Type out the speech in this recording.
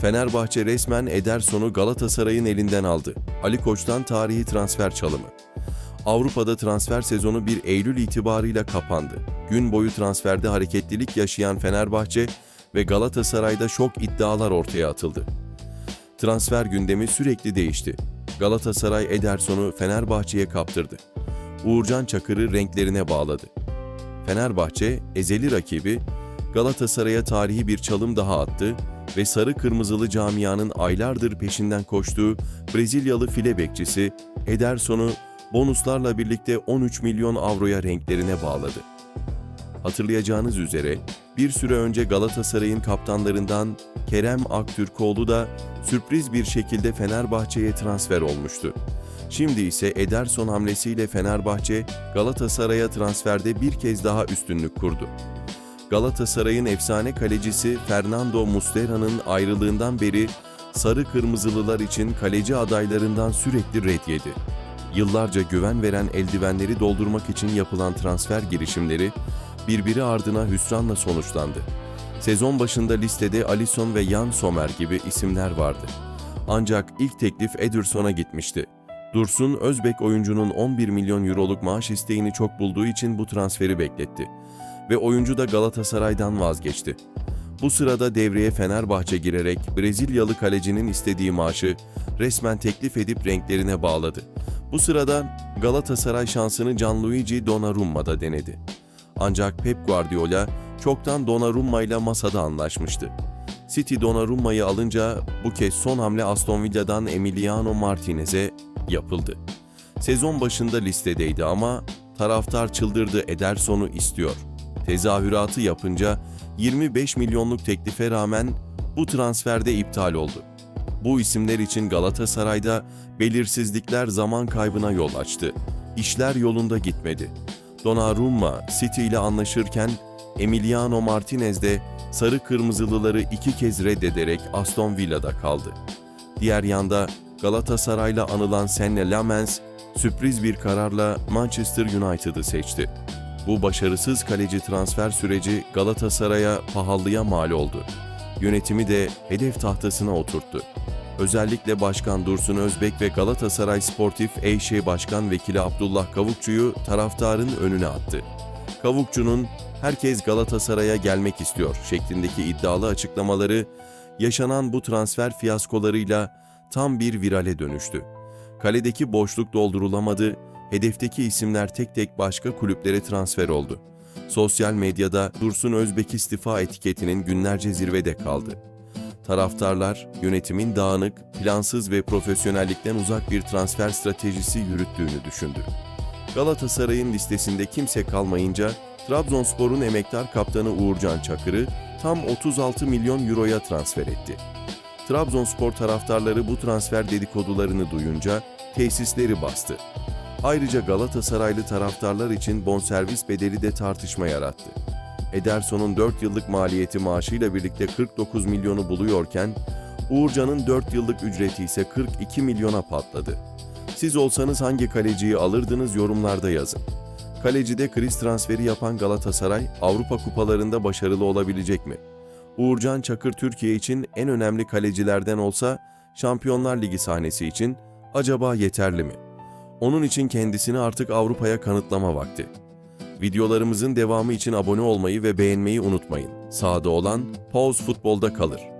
Fenerbahçe resmen Ederson'u Galatasaray'ın elinden aldı. Ali Koç'tan tarihi transfer çalımı. Avrupa'da transfer sezonu 1 Eylül itibarıyla kapandı. Gün boyu transferde hareketlilik yaşayan Fenerbahçe ve Galatasaray'da şok iddialar ortaya atıldı. Transfer gündemi sürekli değişti. Galatasaray Ederson'u Fenerbahçe'ye kaptırdı. Uğurcan Çakır'ı renklerine bağladı. Fenerbahçe, ezeli rakibi, Galatasaray'a tarihi bir çalım daha attı ve sarı kırmızılı camianın aylardır peşinden koştuğu Brezilyalı file bekçisi Ederson'u bonuslarla birlikte 13 milyon avroya renklerine bağladı. Hatırlayacağınız üzere bir süre önce Galatasaray'ın kaptanlarından Kerem Aktürkoğlu da sürpriz bir şekilde Fenerbahçe'ye transfer olmuştu. Şimdi ise Ederson hamlesiyle Fenerbahçe Galatasaray'a transferde bir kez daha üstünlük kurdu. Galatasaray'ın efsane kalecisi Fernando Muslera'nın ayrılığından beri sarı kırmızılılar için kaleci adaylarından sürekli red yedi. Yıllarca güven veren eldivenleri doldurmak için yapılan transfer girişimleri birbiri ardına hüsranla sonuçlandı. Sezon başında listede Alisson ve Jan Sommer gibi isimler vardı. Ancak ilk teklif Ederson'a gitmişti. Dursun, Özbek oyuncunun 11 milyon euroluk maaş isteğini çok bulduğu için bu transferi bekletti. Ve oyuncu da Galatasaray'dan vazgeçti. Bu sırada devreye Fenerbahçe girerek Brezilyalı kalecinin istediği maaşı resmen teklif edip renklerine bağladı. Bu sırada Galatasaray şansını Gianluigi Donnarumma'da denedi. Ancak Pep Guardiola çoktan Donnarumma ile masada anlaşmıştı. City Donnarumma'yı alınca bu kez son hamle Aston Villa'dan Emiliano Martinez'e yapıldı. Sezon başında listedeydi ama taraftar çıldırdı Ederson'u istiyor. Tezahüratı yapınca 25 milyonluk teklife rağmen bu transferde iptal oldu. Bu isimler için Galatasaray'da belirsizlikler zaman kaybına yol açtı. İşler yolunda gitmedi. Donnarumma City ile anlaşırken Emiliano Martinez de sarı kırmızılıları iki kez reddederek Aston Villa'da kaldı. Diğer yanda Galatasaray'la anılan Senne Lamens sürpriz bir kararla Manchester United'ı seçti. Bu başarısız kaleci transfer süreci Galatasaray'a pahalıya mal oldu. Yönetimi de hedef tahtasına oturttu. Özellikle Başkan Dursun Özbek ve Galatasaray Sportif Eyşe Başkan Vekili Abdullah Kavukçu'yu taraftarın önüne attı. Kavukçu'nun herkes Galatasaray'a gelmek istiyor şeklindeki iddialı açıklamaları yaşanan bu transfer fiyaskolarıyla tam bir virale dönüştü. Kaledeki boşluk doldurulamadı, hedefteki isimler tek tek başka kulüplere transfer oldu. Sosyal medyada Dursun Özbek istifa etiketinin günlerce zirvede kaldı. Taraftarlar yönetimin dağınık, plansız ve profesyonellikten uzak bir transfer stratejisi yürüttüğünü düşündü. Galatasaray'ın listesinde kimse kalmayınca Trabzonspor'un emektar kaptanı Uğurcan Çakır'ı tam 36 milyon euroya transfer etti. Trabzonspor taraftarları bu transfer dedikodularını duyunca tesisleri bastı. Ayrıca Galatasaraylı taraftarlar için bonservis bedeli de tartışma yarattı. Ederson'un 4 yıllık maliyeti maaşıyla birlikte 49 milyonu buluyorken, Uğurcan'ın 4 yıllık ücreti ise 42 milyona patladı. Siz olsanız hangi kaleciyi alırdınız yorumlarda yazın. Kalecide kriz transferi yapan Galatasaray, Avrupa kupalarında başarılı olabilecek mi? Uğurcan Çakır Türkiye için en önemli kalecilerden olsa, Şampiyonlar Ligi sahnesi için acaba yeterli mi? Onun için kendisini artık Avrupa'ya kanıtlama vakti. Videolarımızın devamı için abone olmayı ve beğenmeyi unutmayın. Sağda olan Pause Futbol'da kalır.